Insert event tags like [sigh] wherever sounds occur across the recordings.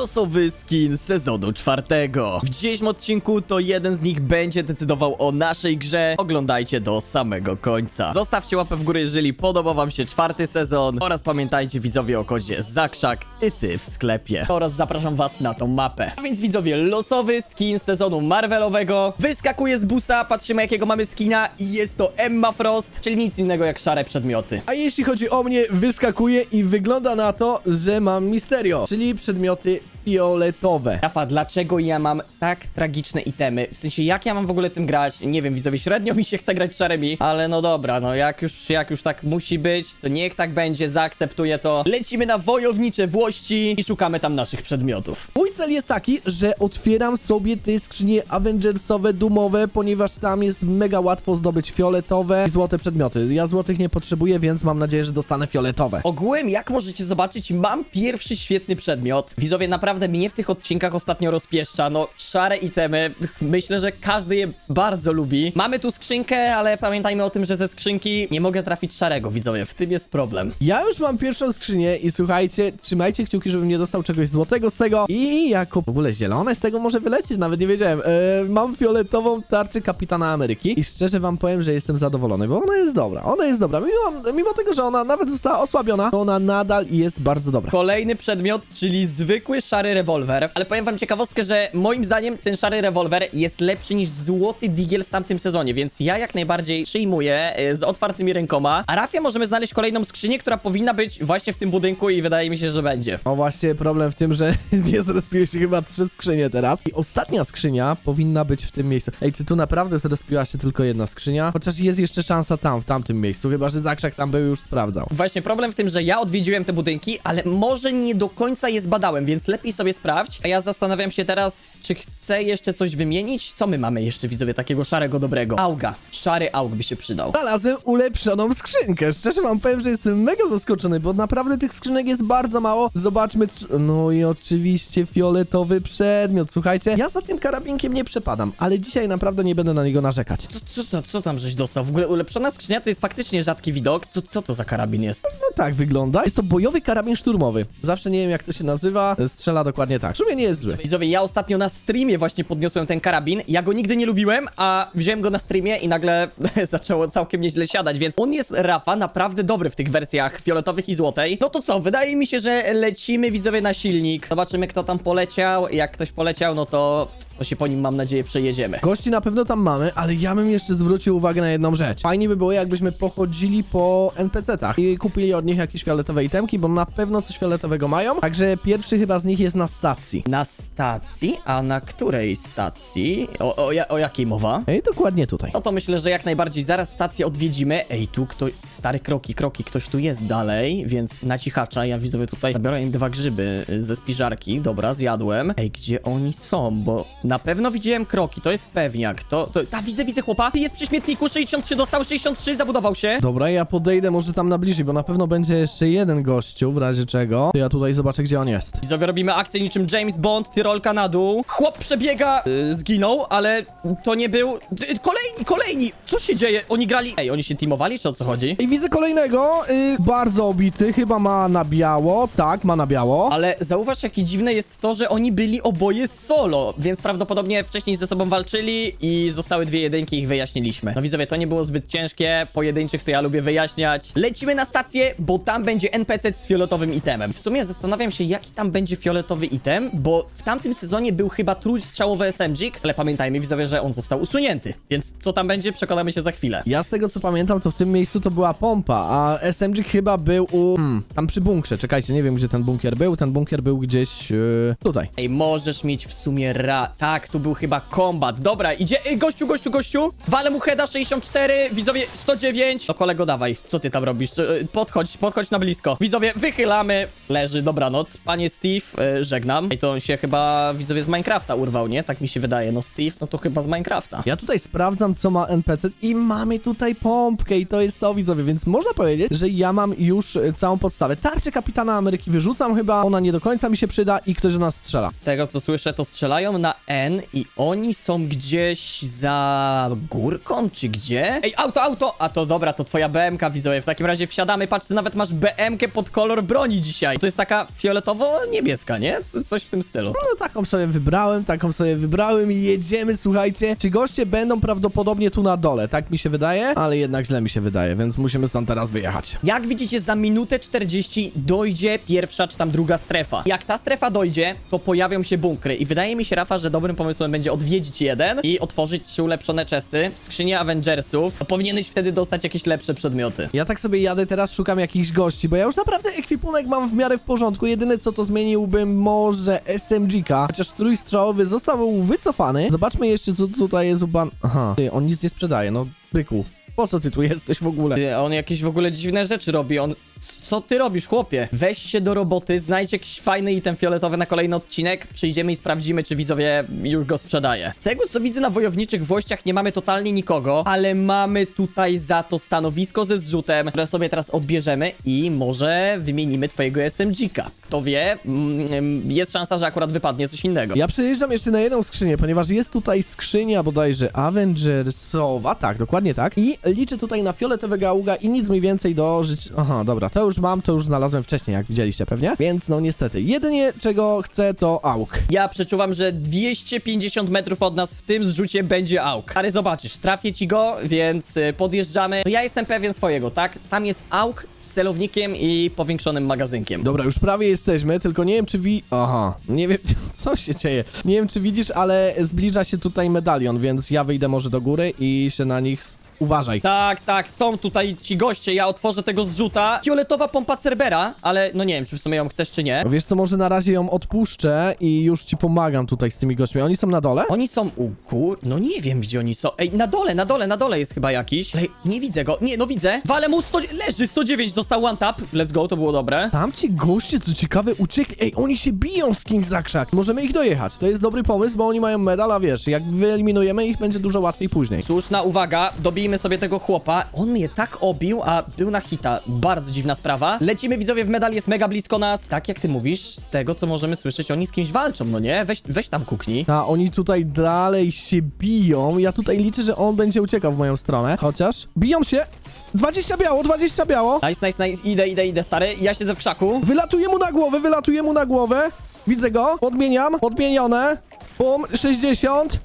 losowy skin sezonu czwartego. W dzisiejszym odcinku to jeden z nich będzie decydował o naszej grze. Oglądajcie do samego końca. Zostawcie łapę w górę, jeżeli podoba wam się czwarty sezon oraz pamiętajcie widzowie o kodzie ZAKRZAK i ty w sklepie. Oraz zapraszam was na tą mapę. A więc widzowie, losowy skin sezonu Marvelowego wyskakuje z busa, patrzymy jakiego mamy skina i jest to Emma Frost, czyli nic innego jak szare przedmioty. A jeśli chodzi o mnie, wyskakuje i wygląda na to, że mam Misterio, czyli przedmioty fioletowe. Rafa, dlaczego ja mam tak tragiczne itemy? W sensie, jak ja mam w ogóle tym grać? Nie wiem, widzowie, średnio mi się chce grać szaremi, ale no dobra, no jak już, jak już tak musi być, to niech tak będzie, zaakceptuję to. Lecimy na wojownicze włości i szukamy tam naszych przedmiotów. Mój cel jest taki, że otwieram sobie te skrzynie Avengersowe, Doomowe, ponieważ tam jest mega łatwo zdobyć fioletowe i złote przedmioty. Ja złotych nie potrzebuję, więc mam nadzieję, że dostanę fioletowe. Ogółem, jak możecie zobaczyć, mam pierwszy świetny przedmiot. Widzowie, naprawdę mnie w tych odcinkach ostatnio rozpieszcza. No, szare itemy. Myślę, że każdy je bardzo lubi. Mamy tu skrzynkę, ale pamiętajmy o tym, że ze skrzynki nie mogę trafić szarego, widzowie. W tym jest problem. Ja już mam pierwszą skrzynię i słuchajcie, trzymajcie kciuki, żebym nie dostał czegoś złotego z tego i jako w ogóle zielone z tego może wylecieć, nawet nie wiedziałem. E, mam fioletową tarczę Kapitana Ameryki i szczerze wam powiem, że jestem zadowolony, bo ona jest dobra, ona jest dobra. Mimo, mimo tego, że ona nawet została osłabiona, to ona nadal jest bardzo dobra. Kolejny przedmiot, czyli zwykły szary rewolwer. Ale powiem wam ciekawostkę, że moim zdaniem ten szary rewolwer jest lepszy niż złoty digiel w tamtym sezonie, więc ja jak najbardziej przyjmuję e, z otwartymi rękoma. A Rafia możemy znaleźć kolejną skrzynię, która powinna być właśnie w tym budynku i wydaje mi się, że będzie. O właśnie problem w tym, że [laughs] nie zrespiły się chyba trzy skrzynie teraz. I ostatnia skrzynia powinna być w tym miejscu. Ej, czy tu naprawdę zrespiła się tylko jedna skrzynia? Chociaż jest jeszcze szansa tam, w tamtym miejscu, chyba że Zakrzak tam był już sprawdzał. Właśnie problem w tym, że ja odwiedziłem te budynki, ale może nie do końca je zbadałem, więc lepiej sobie sprawdź. A ja zastanawiam się teraz, czy chcę jeszcze coś wymienić? Co my mamy jeszcze, widzowie, takiego szarego dobrego? Auga. Szary aug by się przydał. Znalazłem ulepszoną skrzynkę. Szczerze wam powiem, że jestem mega zaskoczony, bo naprawdę tych skrzynek jest bardzo mało. Zobaczmy. No i oczywiście fioletowy przedmiot. Słuchajcie, ja za tym karabinkiem nie przepadam, ale dzisiaj naprawdę nie będę na niego narzekać. Co, co, co, co tam żeś dostał? W ogóle ulepszona skrzynia to jest faktycznie rzadki widok. Co, co to za karabin jest? No tak wygląda. Jest to bojowy karabin szturmowy. Zawsze nie wiem jak to się nazywa. Strzela dokładnie tak. W sumie nie jest zły. Widzowie, ja ostatnio na streamie właśnie podniosłem ten karabin. Ja go nigdy nie lubiłem, a wziąłem go na streamie i nagle [laughs] zaczęło całkiem nieźle siadać, więc on jest, Rafa, naprawdę dobry w tych wersjach fioletowych i złotej. No to co, wydaje mi się, że lecimy, widzowie, na silnik. Zobaczymy, kto tam poleciał. Jak ktoś poleciał, no to, to się po nim, mam nadzieję, przejedziemy. Gości na pewno tam mamy, ale ja bym jeszcze zwrócił uwagę na jedną rzecz. Fajnie by było, jakbyśmy pochodzili po NPC-tach i kupili od nich jakieś fioletowe itemki, bo na pewno coś fioletowego mają. Także pierwszy chyba z nich jest na stacji. Na stacji? A na której stacji? O, o, ja- o jakiej mowa? Ej, dokładnie tutaj. No to myślę, że jak najbardziej zaraz stację odwiedzimy. Ej, tu ktoś, stare kroki, kroki, ktoś tu jest dalej, więc na cichacza, ja widzowie tutaj zabiorę im dwa grzyby y, ze spiżarki, dobra, zjadłem. Ej, gdzie oni są, bo na pewno widziałem kroki, to jest pewniak, to, to, ta widzę, widzę chłopa, ty jest przy śmietniku, 63, dostał 63, zabudował się. Dobra, ja podejdę może tam na bliżej, bo na pewno będzie jeszcze jeden gościu, w razie czego. To ja tutaj zobaczę, gdzie on jest. Widzowie, robimy akcję niczym James Bond, tyrolka na dół. Chłop przebiega, y, zginął, ale to nie był... Y, kolejni, kolejni! Co się dzieje? Oni grali... Ej, oni się teamowali, czy o co chodzi? I widzę kolejnego, y, bardzo obity, chyba ma na biało. Tak, ma na biało. Ale zauważ, jakie dziwne jest to, że oni byli oboje solo, więc prawdopodobnie wcześniej ze sobą walczyli i zostały dwie jedynki ich wyjaśniliśmy. No widzowie, to nie było zbyt ciężkie, pojedynczych to ja lubię wyjaśniać. Lecimy na stację, bo tam będzie NPC z fioletowym itemem. W sumie zastanawiam się, jaki tam będzie fioletowy item, bo w tamtym sezonie był chyba trójstrzałowy SMG, ale pamiętajmy widzowie, że on został usunięty, więc co tam będzie, przekonamy się za chwilę. Ja z tego co pamiętam, to w tym miejscu to była pompa, a SMG chyba był u... Hmm, tam przy bunkrze. Czekajcie, nie wiem gdzie ten bunkier był. Ten bunkier był gdzieś yy, tutaj. Ej, możesz mieć w sumie ra... Tak, tu był chyba kombat. Dobra, idzie... Ej, gościu, gościu, gościu! Walę mu heada 64, widzowie 109. No kolego, dawaj. Co ty tam robisz? E, Podchodź, podchodź na blisko. Widzowie, wychylamy. Leży, dobranoc. Panie Steve, żegnam. Ej, to on się chyba, widzowie, z Minecrafta urwał, nie? Tak mi się wydaje. No Steve, no to chyba z Minecrafta. Ja tutaj sprawdzam, co ma NPC i mamy tutaj pompkę i to jest to, widzowie, więc można powiedzieć, że ja mam już całą podstawę. Tarczę Kapitana Ameryki wyrzucam chyba, ona nie do końca mi się przyda i ktoś do nas strzela. Z tego co słyszę, to strzelają na N i oni są gdzieś za górką, czy gdzie? Ej, auto, auto! A to dobra, to twoja BMK, widzowie. W takim razie wsiadamy. Patrz, ty nawet masz BMkę pod kolor broni dzisiaj. To jest taka fioletowo-niebieska, nie? Coś w tym stylu. No taką sobie wybrałem, taką sobie wybrałem i jedziemy, słuchajcie. Czy goście będą prawdopodobnie tu na dole, tak mi się wydaje? Ale jednak źle mi się wydaje, więc musimy stąd teraz wyjechać. Jak widzicie, za minutę 40 dojdzie pierwsza czy tam druga strefa. Jak ta strefa dojdzie, to pojawią się bunkry. I wydaje mi się, Rafa, że dobrym pomysłem będzie odwiedzić jeden i otworzyć trzy ulepszone chesty, skrzynię Avengersów. To powinieneś wtedy dostać jakieś lepsze przedmioty. Ja tak sobie jadę teraz, szukam jakichś gości, bo ja już naprawdę ekwipunek mam w miarę w porządku. Jedyne co to zmieniłbym może SMG-ka, chociaż trójstrzałowy został wycofany. Zobaczmy jeszcze co tutaj jest u ban... Aha, ty, on nic nie sprzedaje, no byku. Po co ty tu jesteś w ogóle? Ty, On jakieś w ogóle dziwne rzeczy robi, on... Co ty robisz, chłopie? Weź się do roboty, znajdź jakiś fajny item fioletowy na kolejny odcinek, przyjdziemy i sprawdzimy, czy widzowie już go sprzedaje. Z tego, co widzę na wojowniczych włościach, nie mamy totalnie nikogo, ale mamy tutaj za to stanowisko ze zrzutem, które sobie teraz odbierzemy i może wymienimy twojego SMG-ka. Kto wie, mm, jest szansa, że akurat wypadnie coś innego. Ja przejeżdżam jeszcze na jedną skrzynię, ponieważ jest tutaj skrzynia bodajże Avengersowa, tak, dokładnie tak. I liczę tutaj na fioletowego auga i nic mi więcej do życia. Aha, dobra, to już mam, to już znalazłem wcześniej, jak widzieliście pewnie. Więc no niestety, jedynie czego chcę to auk. Ja przeczuwam, że 250 metrów od nas w tym zrzucie będzie auk. Ale zobaczysz, trafię ci go, więc y, podjeżdżamy. No ja jestem pewien swojego, tak? Tam jest auk z celownikiem i powiększonym magazynkiem. Dobra, już prawie jesteśmy, tylko nie wiem czy wi... Aha, nie wiem, [laughs] co się dzieje. Nie wiem czy widzisz, ale zbliża się tutaj medalion, więc ja wyjdę może do góry i się na nich... Uważaj. Tak, tak, są tutaj ci goście, ja otworzę tego zrzuta. Fioletowa pompa Cerbera, ale no nie wiem, czy w sumie ją chcesz, czy nie. Wiesz co, może na razie ją odpuszczę i już ci pomagam tutaj z tymi gośćmi. Oni są na dole? Oni są u gór... No nie wiem, gdzie oni są. Ej, na dole, na dole, na dole jest chyba jakiś. Ale nie widzę go. Nie, no widzę. Wale mu 100... Leży, 109, dostał one tap. Let's go, to było dobre. Tam ci goście, co ciekawe, uciekli. Ej, oni się biją z King za krzak. Możemy ich dojechać. To jest dobry pomysł, bo oni mają medal, a wiesz, jak wyeliminujemy ich, będzie dużo łatwiej później. Słuszna uwaga, dobijmy sobie tego chłopa. On mnie tak obił, a był na hita. Bardzo dziwna sprawa. Lecimy widzowie w medal, jest mega blisko nas. Tak jak ty mówisz, z tego co możemy słyszeć, oni z kimś walczą, no nie? Weź, weź tam kuknij. A oni tutaj dalej się biją. Ja tutaj liczę, że on będzie uciekał w moją stronę. Chociaż biją się. 20 biało, 20 biało. Nice, nice, nice. Idę, idę, idę, stary. Ja siedzę w krzaku. Wylatuje mu na głowę, wylatuje mu na głowę. Widzę go. Podmieniam. Podmienione. Pum, 60.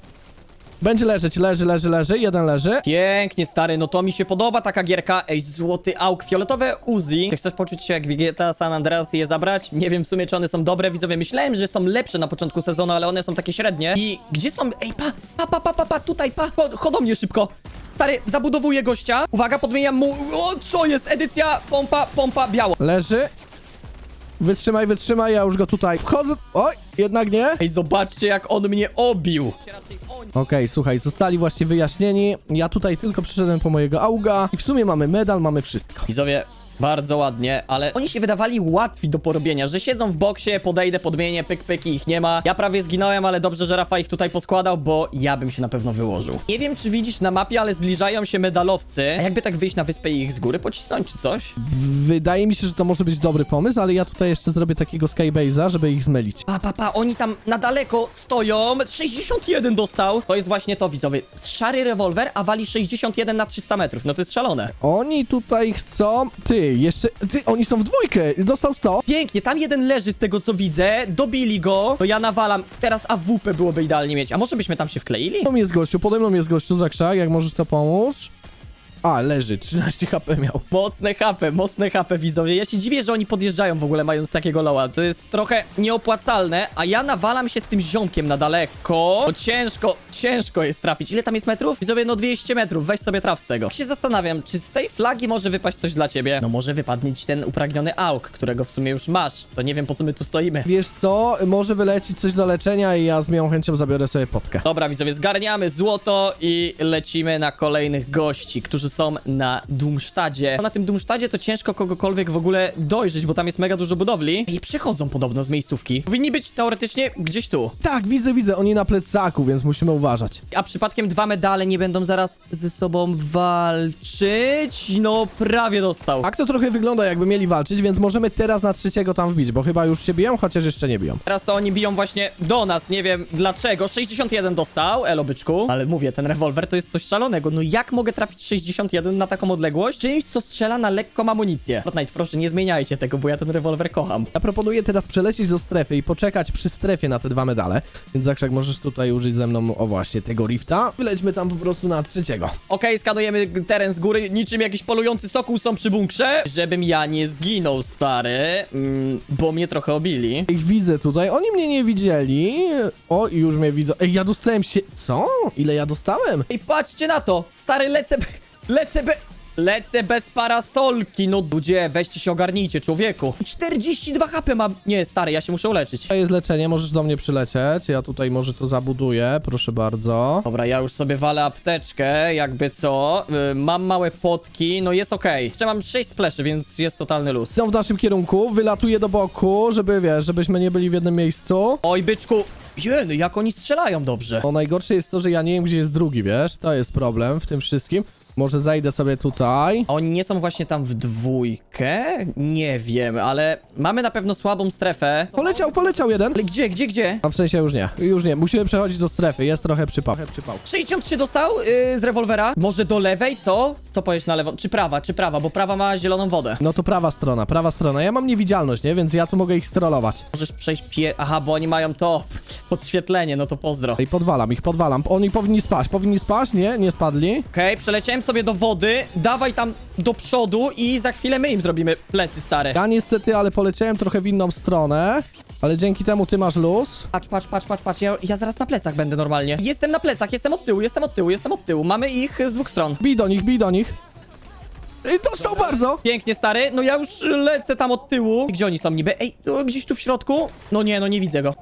Będzie leżeć, leży, leży, leży. Jeden leży. Pięknie, stary, no to mi się podoba taka gierka. Ej, złoty auk, fioletowe Uzi. Ty chcesz poczuć się jak w GTA San Andreas i je zabrać? Nie wiem w sumie, czy one są dobre, widzowie. Myślałem, że są lepsze na początku sezonu, ale one są takie średnie. I gdzie są... Ej, pa, pa, pa, pa, pa, pa tutaj, pa. Do mnie szybko. Stary, zabudowuję gościa. Uwaga, podmieniam mu... O, co jest? Edycja pompa, pompa, biało. Leży. Wytrzymaj, wytrzymaj, ja już go tutaj wchodzę. Oj, jednak nie. Ej, zobaczcie, jak on mnie obił. Okej, słuchaj, zostali właśnie wyjaśnieni. Ja tutaj tylko przyszedłem po mojego auga i w sumie mamy medal, mamy wszystko. Widzowie, bardzo ładnie, ale oni się wydawali łatwi do porobienia, że siedzą w boksie, podejdę, podmienię, pyk, pyk i ich nie ma. Ja prawie zginąłem, ale dobrze, że Rafa ich tutaj poskładał, bo ja bym się na pewno wyłożył. Nie wiem, czy widzisz na mapie, ale zbliżają się medalowcy. A jakby tak wyjść na wyspę i ich z góry pocisnąć, czy coś? Wydaje mi się, że to może być dobry pomysł, ale ja tutaj jeszcze zrobię takiego skybase'a, żeby ich zmylić. Pa, pa, pa, oni tam na daleko stoją. 61 dostał. To jest właśnie to, widzowie. Szary rewolwer, a wali 61 na 300 metrów. No to jest szalone. Oni tutaj chcą... Ty, jeszcze... Ty, oni są w dwójkę! Dostał 100. Pięknie, tam jeden leży z tego co widzę. Dobili go. To ja nawalam. Teraz AWP byłoby idealnie mieć. A może byśmy tam się wkleili? Pode mną jest gościu, pode mną jest gościu za krzak, jak możesz to pomóc? A, leży, 13 HP miał. Mocne HP, mocne HP widzowie. Ja się dziwię, że oni podjeżdżają w ogóle mając takiego loła. To jest trochę nieopłacalne, a ja nawalam się z tym ziomkiem na daleko. No ciężko, ciężko jest trafić. Ile tam jest metrów? Widzowie, no 200 metrów. Weź sobie traf z tego. Tak się zastanawiam, czy z tej flagi może wypaść coś dla ciebie? No może wypadnie ci ten upragniony auk, którego w sumie już masz. To nie wiem po co my tu stoimy. Wiesz co, może wylecieć coś do leczenia i ja z miłą chęcią zabiorę sobie potkę. Dobra, widzowie, zgarniamy złoto i lecimy na kolejnych gości, którzy którzy są na Dumsztadzie. Na tym Dumsztadzie to ciężko kogokolwiek w ogóle dojrzeć, bo tam jest mega dużo budowli i przychodzą podobno z miejscówki. Powinni być teoretycznie gdzieś tu. Tak, widzę, widzę, oni na plecaku, więc musimy uważać. A przypadkiem dwa medale nie będą zaraz ze sobą walczyć? No, prawie dostał. Tak to trochę wygląda, jakby mieli walczyć, więc możemy teraz na trzeciego tam wbić, bo chyba już się biją, chociaż jeszcze nie biją. Teraz to oni biją właśnie do nas, nie wiem dlaczego. 61 dostał, elo byczku. Ale mówię, ten rewolwer to jest coś szalonego. No jak mogę trafić 61 na taką odległość? Czymś, co strzela na lekką amunicję. Fortnite, proszę, nie zmieniajcie tego, bo ja ten rewolwer kocham. Ja proponuję teraz przelecieć do strefy i poczekać przy strefie na te dwa medale, więc Zakrzak możesz tutaj użyć ze mną, o właśnie, tego rifta. Wylećmy tam po prostu na trzeciego. Okej, skanujemy teren z góry, niczym jakiś polujący sokół są przy bunkrze. Żebym ja nie zginął, stary, mm, bo mnie trochę obili. Ich widzę tutaj, oni mnie nie widzieli. O, i już mnie widzą. Ej, ja dostałem się... Co? Ile ja dostałem? I patrzcie na to! Stary, lecę, lecę, be- lecę bez parasolki! No ludzie, weźcie się ogarnijcie, człowieku! 42 HP mam! Nie, stary, ja się muszę uleczyć. To jest leczenie, możesz do mnie przylecieć. Ja tutaj może to zabuduję, proszę bardzo. Dobra, ja już sobie walę apteczkę, jakby co. Y, mam małe potki, no jest okej. Jeszcze mam 6 spleszy, więc jest totalny luz. Idą w naszym kierunku, wylatuję do boku, żeby, wiesz, żebyśmy nie byli w jednym miejscu. Oj, byczku! Jeny, jak oni strzelają dobrze. No najgorsze jest to, że ja nie wiem, gdzie jest drugi, wiesz? To jest problem w tym wszystkim. Może zajdę sobie tutaj. A oni nie są właśnie tam w dwójkę? Nie wiem, ale mamy na pewno słabą strefę. Poleciał, poleciał jeden. Ale gdzie, gdzie, gdzie? A w sensie już nie, już nie. Musimy przechodzić do strefy, jest trochę przypał. Trochę przypał. 63 dostał yy, z rewolwera. Może do lewej, co? Co powiesz na lewo? Czy prawa, czy prawa? Bo prawa ma zieloną wodę. No to prawa strona, prawa strona. Ja mam niewidzialność, nie? Więc ja tu mogę ich strollować. Możesz przejść pie... Aha, bo oni mają to [laughs] podświetlenie, no to pozdro. I podwalam ich, podwalam. Oni powinni spaść, powinni spaść? Nie, nie spadli. Okej, przeleciałem sobie do wody, dawaj tam do przodu i za chwilę my im zrobimy plecy stare. Ja niestety, ale poleciałem trochę w inną stronę. Ale dzięki temu ty masz luz. Patrz, patrz, patrz, patrz, patrz, ja, ja zaraz na plecach będę normalnie. Jestem na plecach, jestem od tyłu, jestem od tyłu, jestem od tyłu. Mamy ich z dwóch stron. Bij do nich, bij do nich. Ej, dostał bardzo! Pięknie, stary. No ja już lecę tam od tyłu. Gdzie oni są niby? Ej, o, gdzieś tu w środku? No nie, no nie widzę go.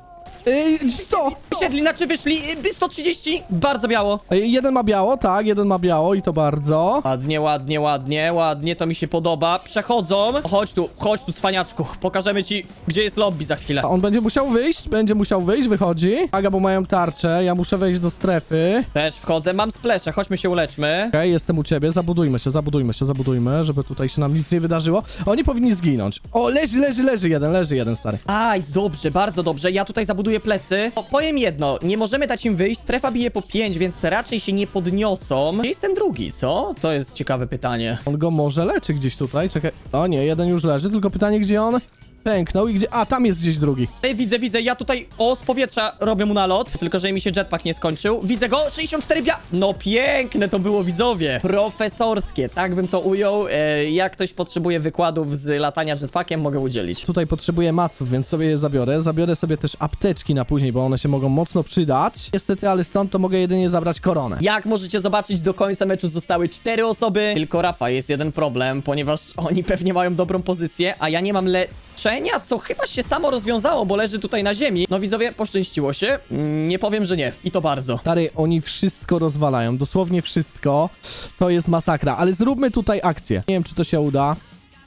Ej, 100! Wysiedli, znaczy wyszli. y, 130. Bardzo biało. Ej, jeden ma biało, tak, jeden ma biało i to bardzo. Ładnie, ładnie, ładnie, ładnie, to mi się podoba. Przechodzą. Chodź tu, chodź tu, cwaniaczku. Pokażemy ci, gdzie jest lobby za chwilę. A on będzie musiał wyjść, będzie musiał wyjść, wychodzi. Aga, bo mają tarczę, ja muszę wejść do strefy. Też wchodzę, mam splesze, chodźmy się uleczmy. Okej, jestem u ciebie, zabudujmy się, zabudujmy się, zabudujmy, żeby tutaj się nam nic nie wydarzyło. Oni powinni zginąć. O, leży, leży, leży jeden, leży jeden, stary. Aj, dobrze, bardzo dobrze. Ja tutaj zabuduję plecy. O, powiem jedno, nie możemy dać im wyjść, strefa bije po 5, więc raczej się nie podniosą. Gdzie jest ten drugi, co? To jest ciekawe pytanie. On go może leczy gdzieś tutaj, czekaj. O nie, jeden już leży, tylko pytanie, gdzie on pęknął i gdzie... A, tam jest gdzieś drugi. Ej, widzę, widzę, ja tutaj, o, z powietrza robię mu nalot, tylko że mi się jetpack nie skończył. Widzę go, 64 bia... No piękne to było, widzowie. Profesorskie, tak bym to ujął. E, jak ktoś potrzebuje wykładów z latania jetpackiem, mogę udzielić. Tutaj potrzebuję maców, więc sobie je zabiorę. Zabiorę sobie też apteczki na później, bo one się mogą mocno przydać. Niestety, ale stąd to mogę jedynie zabrać koronę. Jak możecie zobaczyć, do końca meczu zostały cztery osoby. Tylko Rafa jest jeden problem, ponieważ oni pewnie mają dobrą pozycję, a ja nie mam leczenia, co chyba się samo rozwiązało, bo leży tutaj na ziemi. No widzowie, poszczęściło się. Mm, Nie powiem, że nie. I to bardzo. Stary, oni wszystko rozwalają, dosłownie wszystko. To jest masakra, ale zróbmy tutaj akcję. Nie wiem, czy to się uda.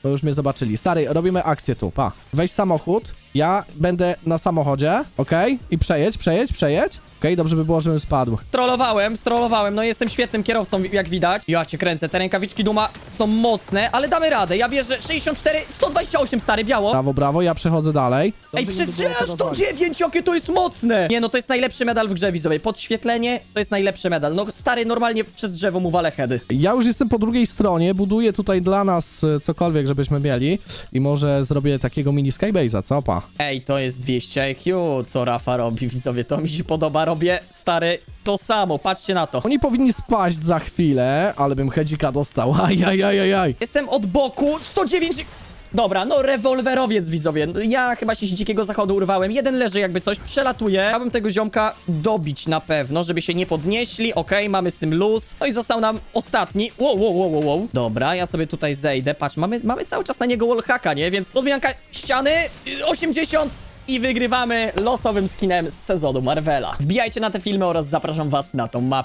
To już mnie zobaczyli. Stary, robimy akcję tu, pa. Weź samochód, ja będę na samochodzie, okej? I przejedź, przejedź, przejedź. Okej, dobrze by było, żebym spadł. Strollowałem, strollowałem, no jestem świetnym kierowcą, jak widać. Ja cię kręcę, te rękawiczki Duma są mocne, ale damy radę. Ja wierzę, 64, 128 stary, biało. Brawo, brawo, ja przechodzę dalej. Ej, Dobrze, przez było rozwalić. 109, jakie to jest mocne! Nie, no to jest najlepszy medal w grze, widzowie. Podświetlenie to jest najlepszy medal. No stary, normalnie przez drzewo mu walę heady. Ja już jestem po drugiej stronie, buduję tutaj dla nas e, cokolwiek, żebyśmy mieli i może zrobię takiego mini skybase'a, co pa? Ej, to jest 200 IQ, co Rafa robi, widzowie, to mi się podoba. Robię, stary, to samo, patrzcie na to. Oni powinni spaść za chwilę, ale bym hedzika dostał, [laughs] ajajajajaj. Jestem od boku, 109... Dobra, no rewolwerowiec, widzowie. Ja chyba się z dzikiego zachodu urwałem. Jeden leży jakby coś, przelatuje. Chciałbym tego ziomka dobić na pewno, żeby się nie podnieśli. Okej, mamy z tym luz. No i został nam ostatni. Wow, wow, wow, wow, wow. Dobra, ja sobie tutaj zejdę. Patrz, mamy, mamy cały czas na niego wallhacka, nie? Więc podmianka ściany, y, 80 i wygrywamy losowym skinem z sezonu Marvela. Wbijajcie na te filmy oraz zapraszam was na tą mapę.